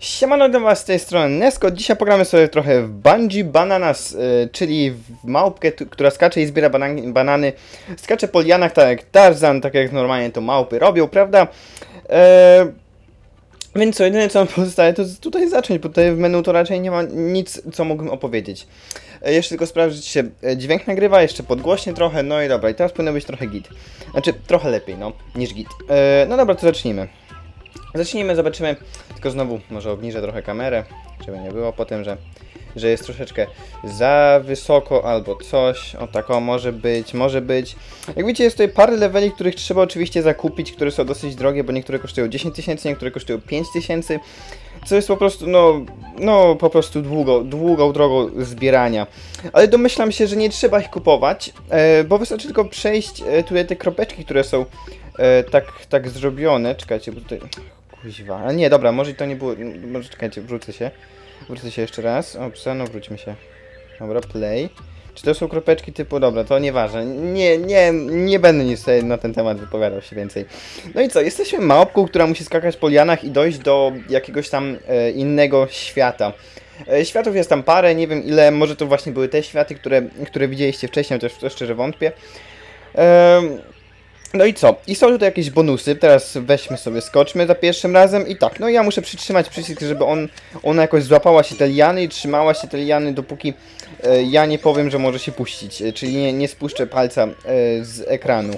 Siemano do was z tej strony Nesko. Dzisiaj pogramy sobie trochę w Bungie Bananas, y, czyli w małpkę, która skacze i zbiera banan banany. Skacze po lianach tak jak Tarzan, tak jak normalnie to małpy robią, prawda? E, więc co, jedyne co nam pozostaje to tutaj zacząć, bo tutaj w menu to raczej nie ma nic, co mógłbym opowiedzieć. E, jeszcze tylko sprawdzić, się e, dźwięk nagrywa, jeszcze podgłośnie trochę, no i dobra, i teraz powinno być trochę git. Znaczy, trochę lepiej, no, niż git. No dobra, to zacznijmy. Zacznijmy, zobaczymy. Tylko znowu może obniżę trochę kamerę, żeby nie było potem, że, że jest troszeczkę za wysoko albo coś. O tak, o, może być, może być. Jak widzicie, jest tutaj parę leveli, których trzeba oczywiście zakupić, które są dosyć drogie, bo niektóre kosztują 10 tysięcy, niektóre kosztują 5 tysięcy. Co jest po prostu, no, no, po prostu długo, długą drogą zbierania. Ale domyślam się, że nie trzeba ich kupować, e, bo wystarczy tylko przejść e, tutaj te kropeczki, które są e, tak, tak zrobione. Czekajcie, bo tutaj... Kuźwa, a nie, dobra, może to nie było, może czekajcie, wrócę się. Wrócę się jeszcze raz, o, no wróćmy się. Dobra, play. Czy to są kropeczki typu, dobra, to nieważne, nie, nie, nie będę nic na ten temat wypowiadał się więcej. No i co, jesteśmy małpką, która musi skakać po lianach i dojść do jakiegoś tam e, innego świata. E, Światów jest tam parę, nie wiem ile, może to właśnie były te światy, które, które widzieliście wcześniej, chociaż w to szczerze wątpię. Em, no i co? I są tutaj jakieś bonusy, teraz weźmy sobie, skoczmy za pierwszym razem i tak, no ja muszę przytrzymać przycisk, żeby on, ona jakoś złapała się te liany i trzymała się te liany, dopóki e, ja nie powiem, że może się puścić, e, czyli nie, nie spuszczę palca e, z ekranu.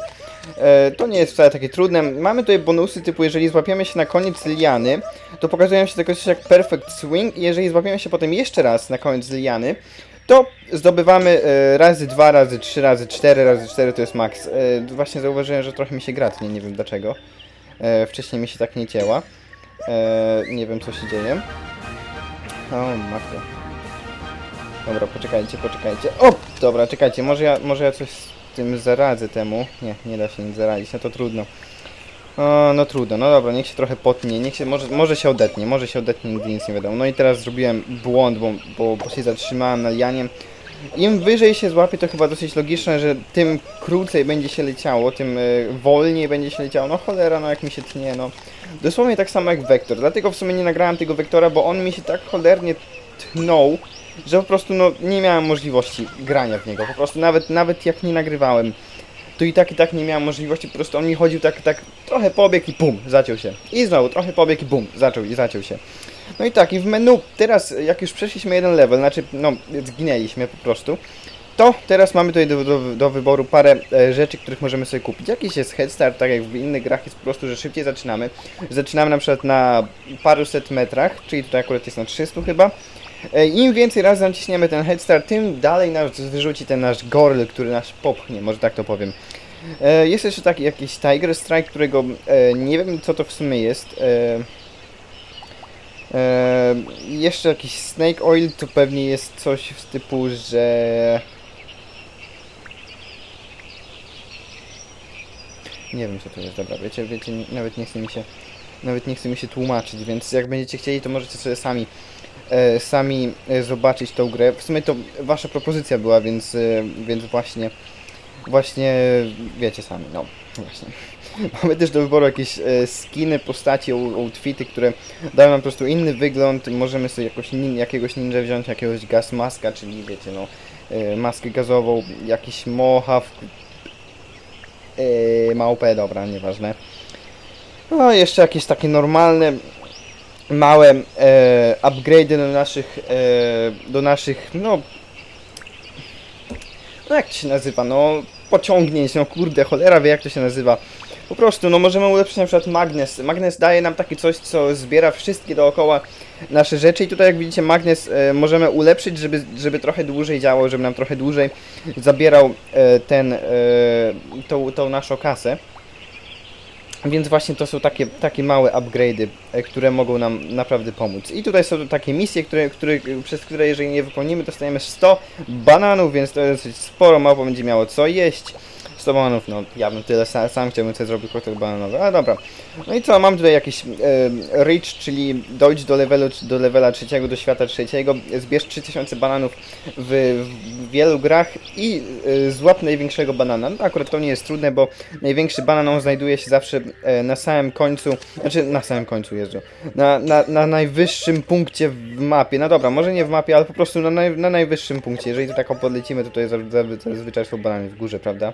E, to nie jest wcale takie trudne. Mamy tutaj bonusy typu, jeżeli złapiemy się na koniec liany, to pokazują się takie coś jak Perfect Swing i jeżeli złapiemy się potem jeszcze raz na koniec liany, to zdobywamy e, razy 2, razy 3, razy 4, razy 4 to jest max. E, właśnie zauważyłem, że trochę mi się gra tnie, nie wiem dlaczego. E, wcześniej mi się tak nie cięła. Nie wiem co się dzieje. O, matko. Dobra, poczekajcie, poczekajcie. O! Dobra, czekajcie, może ja, może ja coś z tym zaradzę temu. Nie, nie da się nic zaradzić, no to trudno. O, no trudno, no dobra, niech się trochę potnie, niech się, może, może się odetnie, może się odetnie, nigdy nic nie wiadomo. No i teraz zrobiłem błąd, bo, bo, bo się zatrzymałem na lianie. Im wyżej się złapie, to chyba dosyć logiczne, że tym krócej będzie się leciało, tym y, wolniej będzie się leciało. No cholera, no jak mi się tnie, no. Dosłownie tak samo jak Vektor, dlatego w sumie nie nagrałem tego Vektora, bo on mi się tak cholernie tnął, że po prostu no nie miałem możliwości grania w niego. Po prostu nawet, nawet jak nie nagrywałem, to i tak i tak nie miałem możliwości, po prostu on mi chodził tak, tak trochę pobieg i pum, zaciął się. I znowu trochę pobieg i bum, zaczął i zaciął się. No i tak, i w menu teraz, jak już przeszliśmy jeden level, znaczy, no, zginęliśmy po prostu, to teraz mamy tutaj do, do, do wyboru parę e, rzeczy, których możemy sobie kupić. Jakiś jest head start, tak jak w innych grach jest po prostu, że szybciej zaczynamy. Zaczynamy na przykład na paruset metrach, czyli tutaj akurat jest na 300 chyba. E, Im więcej razy naciśniemy ten head start, tym dalej nas wyrzuci ten nasz gorl, który nas popchnie, może tak to powiem. E, Jest jeszcze taki jakiś Tiger Strike, którego e, nie wiem co to w sumie jest. Jeszcze jakiś Snake Oil, to pewnie jest coś w typu, że... Nie wiem co to jest, dobra, wiecie, wiecie, nawet nie chce mi się, nawet nie chce mi się tłumaczyć, więc jak będziecie chcieli, to możecie sobie sami, sami e, zobaczyć tą grę. W sumie to wasza propozycja była, więc, e, więc właśnie, właśnie wiecie sami, no, właśnie. Mamy też do wyboru jakieś e, skiny, postaci, ou- outfity, które dają nam po prostu inny wygląd. Możemy sobie jakoś nin, jakiegoś ninja wziąć, jakiegoś gas maska, czyli wiecie, no, e, maskę gazową, jakiś mohaw, e, małpę, dobra, nieważne. No, jeszcze jakieś takie normalne, małe e, do naszych, e, do naszych, no, no jak to się nazywa, no, pociągnięć, no kurde, cholera wie jak to się nazywa. Po prostu, no możemy ulepszyć na przykład magnes. Magnes daje nam takie coś, co zbiera wszystkie dookoła nasze rzeczy i tutaj jak widzicie magnes e, możemy ulepszyć, żeby, żeby trochę dłużej działał, żeby nam trochę dłużej zabierał e, ten, e, tą, tą naszą kasę. Więc właśnie to są takie, takie małe upgrade'y, e, które mogą nam naprawdę pomóc. I tutaj są takie misje, które, które, przez które jeżeli nie wypełnimy, dostajemy 100 bananów, więc to jest dosyć sporo, małpa będzie miało co jeść. 100 bananów, no ja bym tyle sam, sam chciałbym sobie zrobić koktajl bananowy, ale dobra. No i co, mam tutaj jakiś e, reach, czyli dojdź do levelu, do levela trzeciego, do świata trzeciego, zbierz 3000 bananów w, w wielu grach i e, złap największego banana. No, akurat to nie jest trudne, bo największy banan znajduje się zawsze e, na samym końcu, znaczy na samym końcu jeżdżę, na, na, na najwyższym punkcie w mapie. No dobra, może nie w mapie, ale po prostu na, naj, na najwyższym punkcie. Jeżeli tu tak podlecimy, to to jest zazwyczaj są banany w górze, prawda?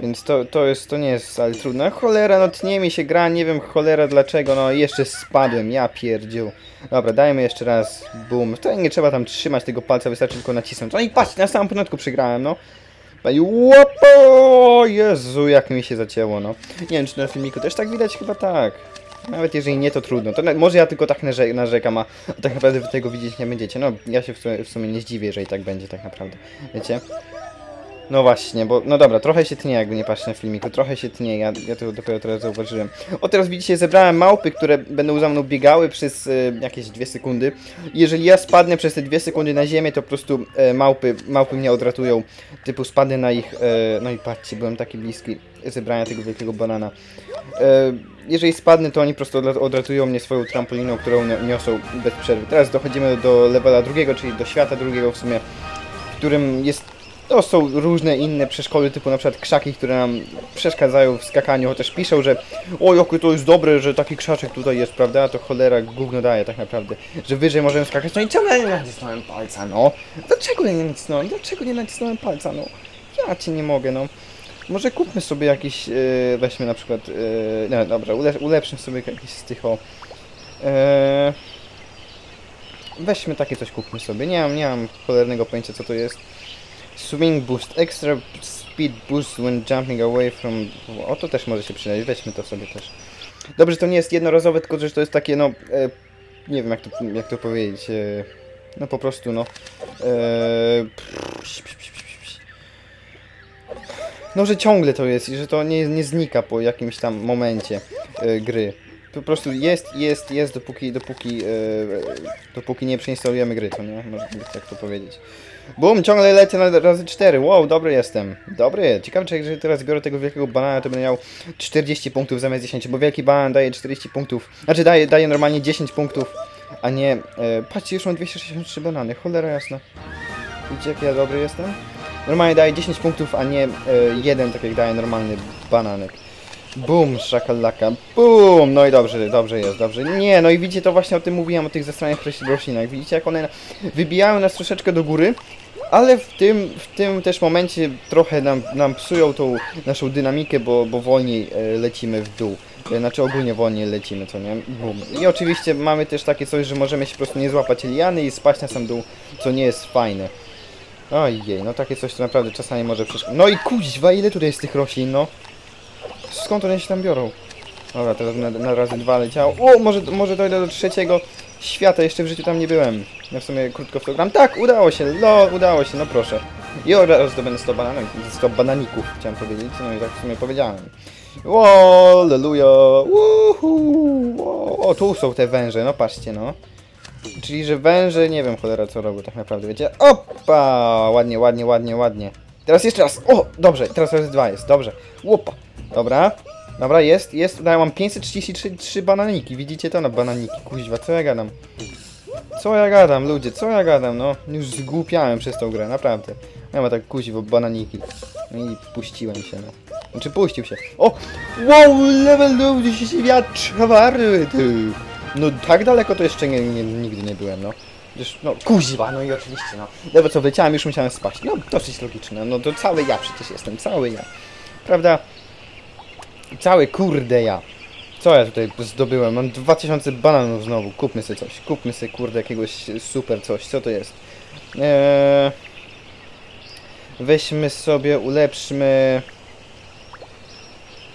Więc to, to jest, to nie jest wcale trudne. Cholera, no tnie mi się gra, nie wiem cholera dlaczego, no jeszcze spadłem, ja pierdził. Dobra, dajmy jeszcze raz, boom. To nie trzeba tam trzymać tego palca, wystarczy tylko nacisnąć. No i patrz, na samym początku przegrałem, no. I łopo! Jezu, jak mi się zacięło, no. Nie wiem, czy na filmiku też tak widać, chyba tak. Nawet jeżeli nie, to trudno. To może ja tylko tak narze narzekam, a tak naprawdę wy tego widzieć nie będziecie. No, ja się w sumie, w sumie nie zdziwię, jeżeli tak będzie tak naprawdę. Wiecie? No właśnie, bo no dobra, trochę się tnie, jakby nie patrzeć na filmiku, trochę się tnie, ja, ja to dopiero teraz zauważyłem. O, teraz widzicie, zebrałem małpy, które będą za mną biegały przez y, jakieś dwie sekundy. Jeżeli ja spadnę przez te dwie sekundy na ziemię, to po prostu e, małpy, małpy mnie odratują, typu spadnę na ich, e, no i patrzcie, byłem taki bliski zebrania tego wielkiego banana. E, jeżeli spadnę, to oni po prostu odratują mnie swoją trampoliną, którą niosą bez przerwy. Teraz dochodzimy do levela drugiego, czyli do świata drugiego w sumie, w którym jest to są różne inne przeszkody, typu na przykład krzaki, które nam przeszkadzają w skakaniu, chociaż piszą, że o, jakie to jest dobre, że taki krzaczek tutaj jest, prawda? A to cholera gówno daje tak naprawdę, że wyżej możemy skakać. No i czemu ja nie nacisnąłem palca, no? Dlaczego nie nacisnąłem? Dlaczego nie nacisnąłem palca, no? Ja cię nie mogę, no. Może kupmy sobie jakiś, yy, weźmy na przykład, yy, no dobra, ule ulepszmy sobie jakiś z tych o... Yy, weźmy takie coś, kupmy sobie. Nie mam, nie mam cholernego pojęcia co to jest. Swing boost, extra speed boost when jumping away from... O, to też może się przydać, weźmy to sobie też. Dobrze, to nie jest jednorazowe, tylko że to jest takie, no... E, nie wiem, jak to, jak to powiedzieć. E, no po prostu, no... E, no, że ciągle to jest i że to nie, nie znika po jakimś tam momencie e, gry. Po prostu jest, jest, jest, dopóki, dopóki, e, dopóki nie przeinstalujemy gry, to nie? Może tak to powiedzieć. Bum, ciągle lecę na razy 4. Wow, dobry jestem. Dobry. Ciekawe, czy jeżeli teraz biorę tego wielkiego banana, to będę miał 40 punktów zamiast 10, bo wielki banan daje 40 punktów. Znaczy daje, daje normalnie 10 punktów, a nie... E, patrzcie, już mam 263 banany. Cholera jasna. Widzicie, jak ja dobry jestem? Normalnie daje 10 punktów, a nie e, jeden, tak jak daje normalny bananek. Bum, szakalaka, bum, no i dobrze, dobrze jest, dobrze. Nie, no i widzicie, to właśnie o tym mówiłem, o tych zastranych roślinach. Widzicie, jak one wybijają nas troszeczkę do góry, ale w tym, w tym też momencie trochę nam, nam psują tą naszą dynamikę, bo, bo wolniej e, lecimy w dół. E, znaczy ogólnie wolniej lecimy, co nie? Bum. I oczywiście mamy też takie coś, że możemy się po prostu nie złapać liany i spaść na sam dół, co nie jest fajne. Ojej, no takie coś to naprawdę czasami może przeszkadzać. No i kuźwa, ile tutaj jest tych roślin, no? Skąd one się tam biorą? Dobra, teraz na, na razy dwa leciało. O, może, może dojdę do trzeciego świata, jeszcze w życiu tam nie byłem. Ja w sumie krótko w to gram. Tak, udało się, lo, udało się, no proszę. I oraz zdobędę 100 bananek, 100 bananików, chciałem powiedzieć, no i tak w sumie powiedziałem. Ło, leluja, o, tu są te węże, no patrzcie, no. Czyli, że węże, nie wiem cholera co robią tak naprawdę, wiecie? Opa! Ładnie, ładnie, ładnie, ładnie. Teraz jeszcze raz. O, dobrze, teraz razy dwa jest, dobrze. Łopa. Dobra. Dobra, jest, jest. Ja mam 533 bananiki. Widzicie to na bananiki? Kuźwa, co ja gadam? Co ja gadam, ludzie? Co ja gadam? No, już zgłupiałem przez tą grę, naprawdę. Ja mam tak kuźwo bananiki. No i puściłem się, no. Znaczy puścił się. O! Wow, level 10 wiatr czwarty! No tak daleko to jeszcze nie, nie, nigdy nie byłem, no. Już, no kuźwa, no i oczywiście, no. Lewo co wleciałem, już musiałem spaść. No, dosyć logiczne, no to cały ja przecież jestem, cały ja. Prawda? Cały kurde ja. Co ja tutaj zdobyłem? Mam 2000 bananów znowu. Kupmy sobie coś. Kupmy sobie kurde jakiegoś super coś. Co to jest? Eee... Weźmy sobie, ulepszmy...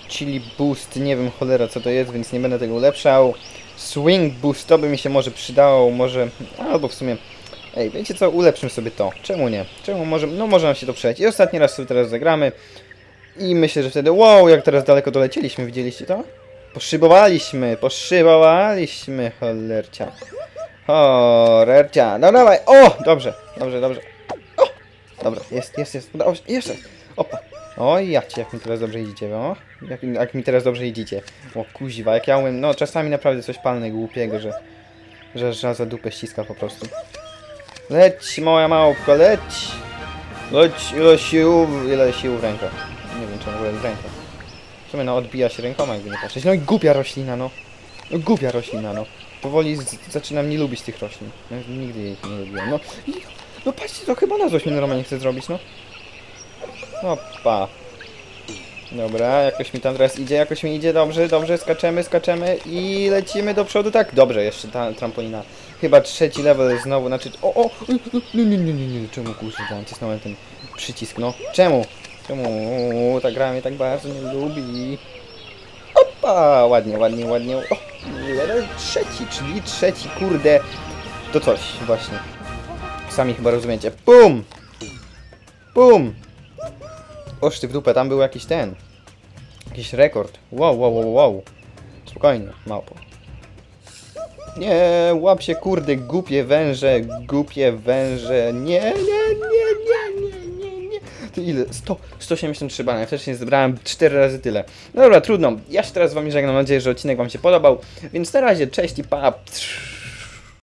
Chili Boost, nie wiem cholera co to jest, więc nie będę tego ulepszał. Swing Boost, to by mi się może przydało, może... Albo w sumie... Ej, wiecie co, ulepszmy sobie to. Czemu nie? Czemu może... No może nam się to przejść. I ostatni raz sobie teraz zagramy. I myślę, że wtedy, wow, jak teraz daleko dolecieliśmy, widzieliście to? Poszybowaliśmy, poszybowaliśmy, cholercia. Cholercia, no dawaj, o, dobrze, dobrze, dobrze. O, dobra, jest, jest, jest, udało się, jeszcze, opa. Oj, ja cię, jak mi teraz dobrze idziecie, no. Jak, jak mi teraz dobrze idziecie. O kuźwa, jak ja umiem, no czasami naprawdę coś palne głupiego, że... Że, że za dupę ściska po prostu. Leć, moja małpka, leć! Leć, ile sił, ile sił w rękach. Czemu w ogóle w rękach. W sumie no, odbija się rękoma, jakby nie patrzeć. No i głupia roślina, no. No głupia roślina, no. Powoli z, zaczynam nie lubić tych roślin. No, nigdy ich nie lubiłem. No, i, no patrzcie, to chyba na złość mi normalnie chce zrobić, no. Opa. Dobra, jakoś mi tam teraz idzie, jakoś mi idzie, dobrze, dobrze, skaczemy, skaczemy i lecimy do przodu, tak? Dobrze, jeszcze ta trampolina. Chyba trzeci level znowu, znaczy... O, o! Nie, nie, nie, nie, nie, czemu kurczę, tam cisnąłem ten przycisk, no? Czemu? Czemu ta gra mnie tak bardzo nie lubi? Opa! Ładnie, ładnie, ładnie. O, level trzeci, czyli trzeci, kurde. To coś, właśnie. Sami chyba rozumiecie. Pum! Pum! Oszty w dupę, tam był jakiś ten. Jakiś rekord. Wow, wow, wow, wow. Spokojnie, małpo. Nie, łap się kurde, głupie węże, głupie węże. Nie, nie, nie, nie, nie, nie, nie. Ty ile? 100, 183 bany. Ja wcześniej zebrałem 4 razy tyle. No dobra, trudno. Ja się teraz z wami żegnam. Mam nadzieję, że odcinek wam się podobał. Więc na razie, cześć i pa.